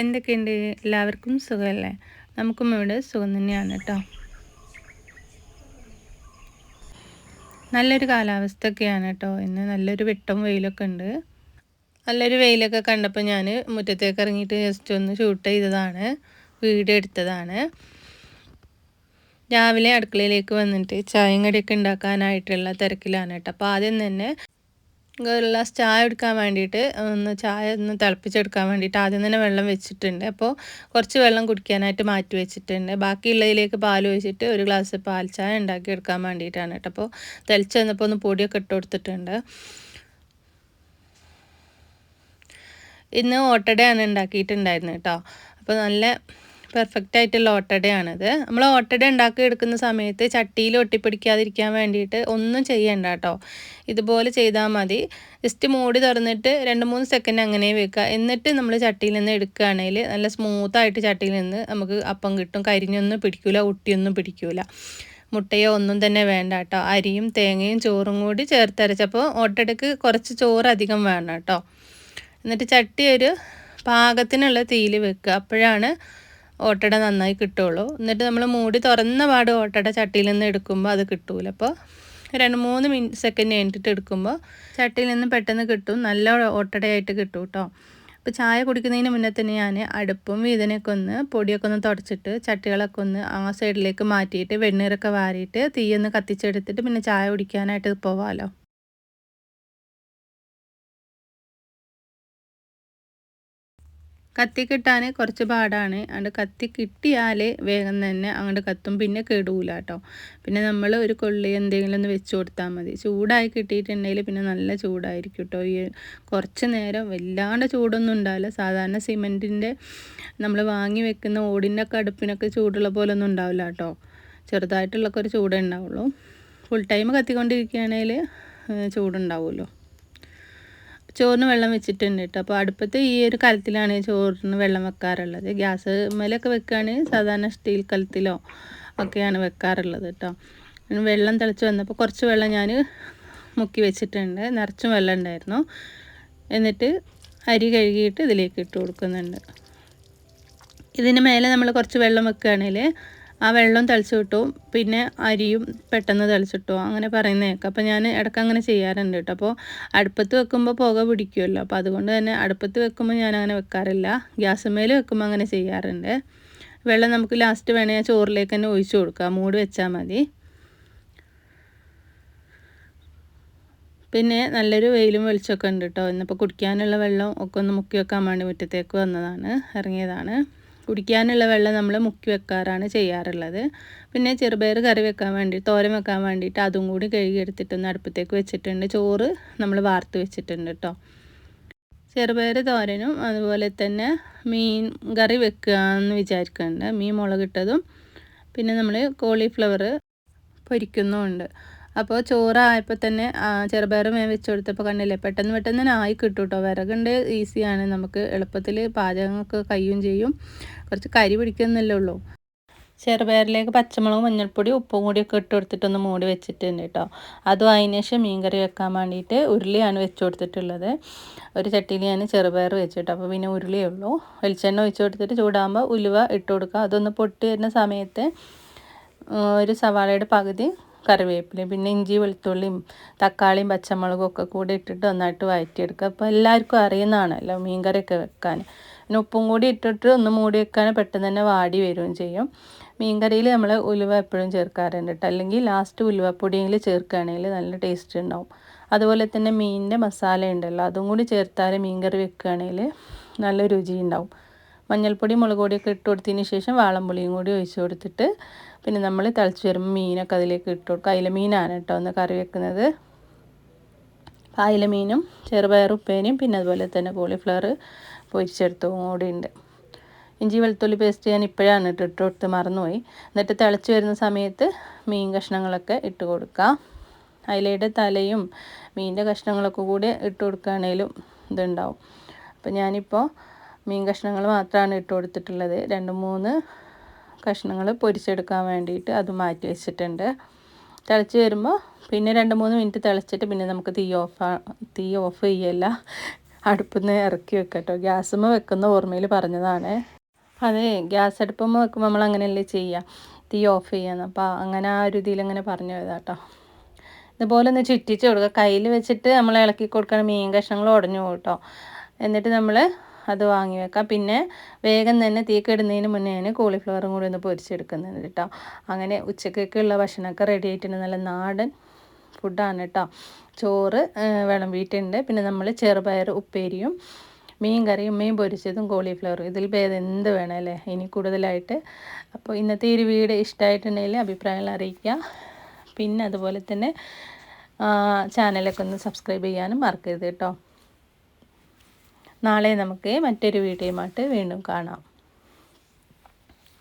എന്തൊക്കെയുണ്ട്? എല്ലാവർക്കും സുഖമല്ലേ? നമുക്കും ഇവിടെ സുഖം തന്നെയാണ് കേട്ടോ. നല്ലൊരു കാലാവസ്ഥയൊക്കെയാണ് കേട്ടോ. ഇന്ന് നല്ലൊരു വെട്ടം വെയിലൊക്കെ ഉണ്ട്. നല്ലൊരു വെയിലൊക്കെ കണ്ടപ്പോൾ ഞാൻ മുറ്റത്തേക്ക് ഇറങ്ങിയിട്ട് ജസ്റ്റ് ഒന്ന് ഷൂട്ട് ചെയ്തതാണ്. വീഡിയോ എടുത്തതാണ്. രാവിലെ അടുക്കളയിലേക്ക് വന്നിട്ട് ചായയും കടിയൊക്കെ ഉണ്ടാക്കാനായിട്ടുള്ള തിരക്കിലാണ് കേട്ടോ. അപ്പോൾ ആദ്യം തന്നെ ഗ്ലാസ് ചായ എടുക്കാൻ വേണ്ടിയിട്ട് ഒന്ന് ചായ ഒന്ന് തിളപ്പിച്ചെടുക്കാൻ വേണ്ടിയിട്ട് ആദ്യം തന്നെ വെള്ളം വെച്ചിട്ടുണ്ട്. അപ്പോൾ കുറച്ച് വെള്ളം കുടിക്കാനായിട്ട് മാറ്റി വെച്ചിട്ടുണ്ട്. ബാക്കിയുള്ളതിലേക്ക് പാൽ ഒഴിച്ചിട്ട് ഒരു ഗ്ലാസ് പാൽ ചായ ഉണ്ടാക്കി എടുക്കാൻ വേണ്ടിയിട്ടാണ് കേട്ടോ. അപ്പോൾ തെളിച്ച് വന്നപ്പോൾ ഒന്ന് പൊടിയൊക്കെ ഇട്ട് കൊടുത്തിട്ടുണ്ട്. ഇന്ന് ഓട്ടടയാണ് ഉണ്ടാക്കിയിട്ടുണ്ടായിരുന്നു കേട്ടോ. അപ്പോൾ നല്ല പെർഫെക്റ്റ് ആയിട്ടുള്ള ഓട്ടടയാണിത് നമ്മൾ ഓട്ടട ഉണ്ടാക്കി എടുക്കുന്ന സമയത്ത് ചട്ടിയിൽ ഒട്ടിപ്പിടിക്കാതിരിക്കാൻ വേണ്ടിയിട്ട് ഒന്നും ചെയ്യണ്ട കേട്ടോ ഇതുപോലെ ചെയ്താൽ മതി. ജസ്റ്റ് മൂടി തുറന്നിട്ട് രണ്ട് മൂന്ന് സെക്കൻഡ് അങ്ങനെ വെക്കുക. എന്നിട്ട് നമ്മൾ ചട്ടിയിൽ നിന്ന് എടുക്കുകയാണെങ്കിൽ നല്ല സ്മൂത്തായിട്ട് ചട്ടിയിൽ നിന്ന് നമുക്ക് അപ്പം കിട്ടും. കരിഞ്ഞൊന്നും പിടിക്കില്ല ഒട്ടിയൊന്നും പിടിക്കില്ല മുട്ടയോ ഒന്നും തന്നെ വേണ്ട കേട്ടോ അരിയും തേങ്ങയും ചോറും കൂടി ചേർത്തരച്ചപ്പോൾ ഓട്ടടയ്ക്ക് കുറച്ച് ചോറ് അധികം വേണം കേട്ടോ എന്നിട്ട് ചട്ടി ഒരു പാകത്തിനുള്ള തീയിൽ വെക്കുക. അപ്പോഴാണ് ഓട്ടട നന്നായി കിട്ടുള്ളൂ. എന്നിട്ട് നമ്മൾ മൂടി തുറന്ന പാട് ഓട്ടട ചട്ടിയിൽ നിന്ന് എടുക്കുമ്പോൾ അത് കിട്ടൂല. അപ്പോൾ രണ്ട് മൂന്ന് മിനി സെക്കൻഡ് കഴിഞ്ഞിട്ട് എടുക്കുമ്പോൾ ചട്ടിയിൽ നിന്ന് പെട്ടെന്ന് കിട്ടും. നല്ല ഓട്ടടയായിട്ട് കിട്ടും കേട്ടോ അപ്പോൾ ചായ കുടിക്കുന്നതിന് മുന്നേ തന്നെ ഞാൻ അടുപ്പും വീതനൊക്കെ ഒന്ന് പൊടിയൊക്കെ ഒന്ന് തുടച്ചിട്ട് ചട്ടികളൊക്കെ ഒന്ന് ആ സൈഡിലേക്ക് മാറ്റിയിട്ട് വെണ്ണീറൊക്കെ വാരിയിട്ട് തീയൊന്ന് കത്തിച്ചെടുത്തിട്ട് പിന്നെ ചായ കുടിക്കാനായിട്ട് പോവാമല്ലോ കത്തി കിട്ടാൻ കുറച്ച് പാടാണ്. അതുകൊണ്ട് കത്തി കിട്ടിയാൽ വേഗം തന്നെ അങ്ങോട്ട് കത്തും. പിന്നെ കെടൂല കേട്ടോ പിന്നെ നമ്മൾ ഒരു കൊള്ളി എന്തെങ്കിലും ഒന്ന് വെച്ച് കൊടുത്താൽ മതി. ചൂടായി കിട്ടിയിട്ടുണ്ടെങ്കിൽ പിന്നെ നല്ല ചൂടായിരിക്കും കേട്ടോ ഈ കുറച്ച് നേരം വല്ലാണ്ട് ചൂടൊന്നും ഉണ്ടാവില്ല. സാധാരണ സിമെന്റിന്റെ നമ്മൾ വാങ്ങി വെക്കുന്ന ഓടിന്റെ ഒക്കെ അടുപ്പിനൊക്കെ ചൂടുള്ള പോലെ ഒന്നും ഉണ്ടാവില്ല കേട്ടോ ചെറുതായിട്ടുള്ളൊക്കെ ഒരു ചൂടേ ഉണ്ടാവുള്ളൂ. ഫുൾ ടൈം കത്തിക്കൊണ്ടിരിക്കുകയാണെങ്കിൽ ചൂടുണ്ടാവുമല്ലോ. ചോറിന് വെള്ളം വെച്ചിട്ടുണ്ട് കേട്ടോ. അപ്പോൾ അടുപ്പത്ത് ഈ ഒരു കലത്തിലാണ് ചോറിന് വെള്ളം വെക്കാറുള്ളത്. ഗ്യാസ് മേലൊക്കെ വെക്കുകയാണെങ്കിൽ സാധാരണ സ്റ്റീൽ കലത്തിലോ ഒക്കെയാണ് വെക്കാറുള്ളത് കേട്ടോ. വെള്ളം തിളച്ച് വന്നപ്പോൾ കുറച്ച് വെള്ളം ഞാൻ മുക്കി വെച്ചിട്ടുണ്ട്. നിറച്ചും വെള്ളം ഉണ്ടായിരുന്നു. എന്നിട്ട് അരി കഴുകിയിട്ട് ഇതിലേക്ക് ഇട്ട് കൊടുക്കുന്നുണ്ട്. ഇതിന് മേലെ നമ്മൾ കുറച്ച് വെള്ളം വെക്കുകയാണെങ്കിൽ ആ വെള്ളം തളിച്ചു കിട്ടും പിന്നെ അരിയും പെട്ടെന്ന് തളിച്ചിട്ടോ അങ്ങനെ പറയുന്നേക്കാം അപ്പോൾ ഞാൻ ഇടയ്ക്ക് അങ്ങനെ ചെയ്യാറുണ്ട് കേട്ടോ. അപ്പോൾ അടുപ്പത്ത് വെക്കുമ്പോൾ പുക പിടിക്കുമല്ലോ. അപ്പോൾ അതുകൊണ്ട് തന്നെ അടുപ്പത്ത് വെക്കുമ്പോൾ ഞാൻ അങ്ങനെ വെക്കാറില്ല ഗ്യാസുമേൽ വെക്കുമ്പോൾ അങ്ങനെ ചെയ്യാറുണ്ട്. വെള്ളം നമുക്ക് ലാസ്റ്റ് വേണമെങ്കിൽ ചോറിലേക്ക് തന്നെ ഒഴിച്ചു കൊടുക്കുക മൂട് വെച്ചാൽ മതി. പിന്നെ നല്ലൊരു വെയിലും വെളിച്ചമൊക്കെ ഉണ്ട് കേട്ടോ. ഇന്നിപ്പോൾ കുടിക്കാനുള്ള വെള്ളം ഒക്കെ ഒന്ന് മുക്കി വെക്കാൻ വേണ്ടി മുറ്റത്തേക്ക് വന്നതാണ്. ഇറങ്ങിയതാണ്. കുടിക്കാനുള്ള വെള്ളം നമ്മൾ മുക്കി വെക്കാറാണ് ചെയ്യാറുള്ളത്. പിന്നെ ചെറുപയർ കറി വെക്കാൻ വേണ്ടി തോരൻ വെക്കാൻ വേണ്ടിയിട്ട് അതും കൂടി കഴുകിയെടുത്തിട്ടൊന്ന് അടുപ്പത്തേക്ക് വെച്ചിട്ടുണ്ട്. ചോറ് നമ്മൾ വാർത്ത് വെച്ചിട്ടുണ്ട് കേട്ടോ ചെറുപയർ തോരനും അതുപോലെ തന്നെ മീൻ കറി വെക്കുക എന്ന് വിചാരിക്കുന്നുണ്ട് മീൻ മുളകിട്ടതും പിന്നെ നമ്മൾ കോളിഫ്ലവർ പൊരിക്കുന്നുമുണ്ട് അപ്പോൾ ചോറായപ്പോൾ തന്നെ ചെറുപയർ മേ വെച്ച് കൊടുത്തപ്പോൾ കണ്ടില്ലേ പെട്ടെന്ന് പെട്ടെന്ന് തന്നെ ആയി കിട്ടും കേട്ടോ വിറകുണ്ട് ഈസിയാണ്. നമുക്ക് എളുപ്പത്തിൽ പാചകങ്ങൾക്ക് കയ്യും ചെയ്യും. കുറച്ച് കരി പിടിക്കുന്നല്ലേ ഉള്ളൂ. ചെറുപയറിലേക്ക് പച്ചമുളക് മഞ്ഞൾപ്പൊടി ഉപ്പും കൂടിയൊക്കെ ഇട്ട് കൊടുത്തിട്ടൊന്ന് മൂടി വെച്ചിട്ടുണ്ട് കേട്ടോ. അതും അതിന് ശേഷം മീൻകറി വെക്കാൻ വേണ്ടിയിട്ട് ഉരുളിയാണ് വെച്ച് കൊടുത്തിട്ടുള്ളത്. ഒരു ചട്ടിയിൽ ഞാൻ ചെറുപയർ വെച്ചിട്ട് അപ്പോൾ പിന്നെ ഉരുളിയേ ഉള്ളൂ. വെളിച്ചെണ്ണ ഒഴിച്ച് കൊടുത്തിട്ട് ചൂടാകുമ്പോൾ ഉലുവ ഇട്ട് കൊടുക്കുക. അതൊന്ന് പൊട്ടി വരുന്ന സമയത്ത് ഒരു സവാളയുടെ പകുതി കറിവേപ്പിലയും പിന്നെ ഇഞ്ചി വെളുത്തുള്ളിയും തക്കാളിയും പച്ചമുളകും ഒക്കെ കൂടി ഇട്ടിട്ട് നന്നായിട്ട് വഴറ്റിയെടുക്കുക അപ്പോൾ എല്ലാവർക്കും അറിയുന്നതാണല്ലോ മീൻകറിയൊക്കെ വെക്കാൻ. പിന്നെ ഉപ്പും കൂടി ഇട്ടിട്ട് ഒന്ന് മൂടി വെക്കാൻ പെട്ടെന്ന് തന്നെ വാടി വരികയും ചെയ്യും. മീൻകറിയിൽ നമ്മൾ ഉലുവ എപ്പോഴും ചേർക്കാറുണ്ട് കേട്ടോ. അല്ലെങ്കിൽ ലാസ്റ്റ് ഉലുവപ്പൊടിയെങ്കിൽ ചേർക്കുകയാണെങ്കിൽ നല്ല ടേസ്റ്റ് ഉണ്ടാവും. അതുപോലെ തന്നെ മീനിന്റെ മസാല ഉണ്ടല്ലോ അതും കൂടി ചേർത്താൽ മീൻകറി വെക്കുകയാണെങ്കിൽ നല്ല രുചി ഉണ്ടാവും. മഞ്ഞൾപ്പൊടി മുളക് പൊടിയൊക്കെ ഇട്ട് കൊടുത്തതിന് ശേഷം വാളംപുളിയും കൂടി ഒഴിച്ച് കൊടുത്തിട്ട് പിന്നെ നമ്മൾ തിളച്ച് വരുമ്പോൾ മീനൊക്കെ അതിലേക്ക് ഇട്ട് കൊടുക്കും. അയില മീനാണ് കേട്ടോ ഒന്ന് കറി വെക്കുന്നത്. അയില മീനും ചെറുപയർ ഉപ്പേനും പിന്നെ അതുപോലെ തന്നെ കോളിഫ്ലവർ പൊരിച്ചെടുത്തതും കൂടി ഉണ്ട്. ഇഞ്ചി വെളുത്തുള്ളി പേസ്റ്റ് ഞാൻ ഇപ്പോഴാണ് ഇട്ട് ഇട്ട് കൊടുത്ത് മറന്നുപോയി. എന്നിട്ട് തിളച്ച് വരുന്ന സമയത്ത് മീൻ കഷ്ണങ്ങളൊക്കെ ഇട്ട് കൊടുക്കാം. അയിലയുടെ തലയും മീനിന്റെ കഷ്ണങ്ങളൊക്കെ കൂടി ഇട്ട് കൊടുക്കുകയാണെങ്കിലും ഇതുണ്ടാവും. അപ്പോൾ ഞാനിപ്പോൾ മീൻ കഷ്ണങ്ങൾ മാത്രമാണ് ഇട്ട് കൊടുത്തിട്ടുള്ളത്. രണ്ട് മൂന്ന് കഷ്ണങ്ങൾ പൊരിച്ചെടുക്കാൻ വേണ്ടിയിട്ട് അത് മാറ്റി വെച്ചിട്ടുണ്ട്. തിളച്ച് വരുമ്പോൾ പിന്നെ രണ്ട് മൂന്ന് മിനിറ്റ് തിളച്ചിട്ട് പിന്നെ നമുക്ക് തീ ഓഫ് തീ ഓഫ് ചെയ്യല്ല. അടുപ്പിൽ നിന്ന് ഇറക്കി വെക്കട്ടോ ഗ്യാസുമ്മ വെക്കുന്ന ഓർമ്മയിൽ പറഞ്ഞതാണ്. അതെ ഗ്യാസ് അടുപ്പുമ്മ വെക്കുമ്പോൾ നമ്മൾ അങ്ങനെയല്ലേ ചെയ്യുക. തീ ഓഫ് ചെയ്യാന്ന് അപ്പോൾ അങ്ങനെ ആ ഒരു ഇതിൽ അങ്ങനെ പറഞ്ഞു പോയതാട്ടോ ഇതുപോലെ ഒന്ന് ചുറ്റിച്ച് കൊടുക്കുക. കയ്യിൽ വെച്ചിട്ട് നമ്മൾ ഇളക്കി കൊടുക്കണം മീൻ കഷ്ണങ്ങൾ ഉടഞ്ഞു പോകട്ടോ എന്നിട്ട് നമ്മൾ അത് വാങ്ങി വെക്കാം. പിന്നെ വേഗം തന്നെ തീ കെടുന്നതിന് മുന്നേ ഞാൻ കോളിഫ്ലവറും കൂടി ഒന്ന് പൊരിച്ചെടുക്കുന്നത് കേട്ടോ. അങ്ങനെ ഉച്ചക്കൊക്കെയുള്ള ഭക്ഷണമൊക്കെ റെഡി ആയിട്ടുണ്ട്. നല്ല നാടൻ ഫുഡാണ് കേട്ടോ. ചോറ് വിളമ്പിയിട്ടുണ്ട്. പിന്നെ നമ്മൾ ചെറുപയർ ഉപ്പേരിയും മീൻ കറിയും മീൻ പൊരിച്ചതും കോളിഫ്ലവറും ഇതിൽ ഭേദം എന്ത് വേണം അല്ലേ? ഇനി കൂടുതലായിട്ട്. അപ്പോൾ ഇന്നത്തെ ഈ ഒരു വീട് ഇഷ്ടമായിട്ടുണ്ടെങ്കിൽ അഭിപ്രായങ്ങൾ അറിയിക്കുക. പിന്നെ അതുപോലെ തന്നെ ചാനലൊക്കെ ഒന്ന് സബ്സ്ക്രൈബ് ചെയ്യാനും മറക്കരുത് കേട്ടോ. നാളെ നമുക്ക് മറ്റൊരു വീഡിയോയുമായിട്ട് വീണ്ടും കാണാം.